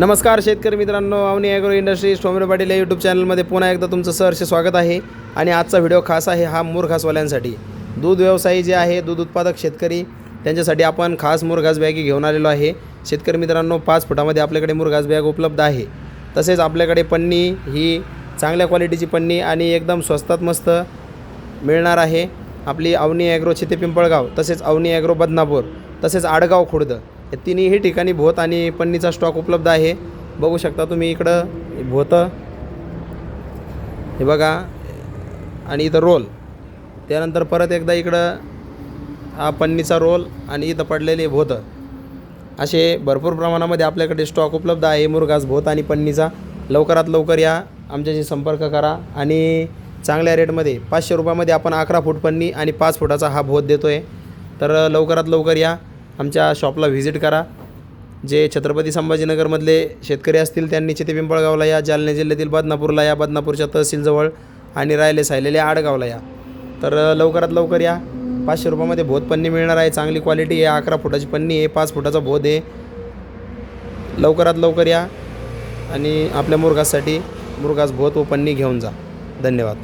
नमस्कार शेतकरी मित्रांनो Avani agro industry tomato Patil या यूट्यूब चॅनलमध्ये पुन्हा एकदा तुमचं सहर्ष स्वागत आहे. आणि आजचा व्हिडिओ खास आहे हा मूरघासवाल्यांसाठी. दूध व्यवसायी जे आहे दूध उत्पादक शेतकरी त्यांच्यासाठी आपण खास मुरघास बॅगी घेऊन आलेलो आहे. शेतकरी मित्रांनो पाच फुटामध्ये आपल्याकडे मुरघास बॅग उपलब्ध आहे. तसेच आपल्याकडे पन्नी ही चांगल्या क्वालिटीची पन्नी आणि एकदम स्वस्तात मस्त मिळणार आहे. आपली अवनी ॲग्रो छिते पिंपळगाव तसेच अवनी ॲग्रो बदनापूर तसेच आडगाव खुर्द. या तिन्ही ठिकाणी भोत आणि पन्नीचा स्टॉक उपलब्ध आहे. बघू शकता तुम्ही इकडं भोतं. हे बघा आणि इथं रोल त्यानंतर परत एकदा इकडं हा पन्नीचा रोल आणि इथं पडलेले भोतं. असे भरपूर प्रमाणामध्ये आपल्याकडे स्टॉक उपलब्ध आहे मुरगास भोत आणि पन्नीचा. लवकरात लवकर या आमच्याशी संपर्क करा. आणि चांगल्या रेटमध्ये पाचशे रुपयामध्ये आपण अकरा फूट पन्नी आणि पाच फुटाचा हा भोत देतो आहे तर लवकरात लवकर या. आमच्या शॉपला व्हिजिट करा. जे छत्रपती संभाजीनगरमधले शेतकरी असतील त्यांनी चिते पिंपळगावला या जालना जिल्ह्यातील बदनापूरला या बदनापूरच्या तहसीलजवळ आणि राहिले सायलेले आडगावला या. तर लवकरात लवकर या. पाचशे रुपयामध्ये भोत पन्नी मिळणार आहे चांगली क्वालिटी आहे अकरा फुटाची पन्नी आहे पाच फुटाचा भोत आहे. लवकरात लवकर या आणि आपल्या मुरघाससाठी मुरघास भोत व पन्नी घेऊन जा. धन्यवाद.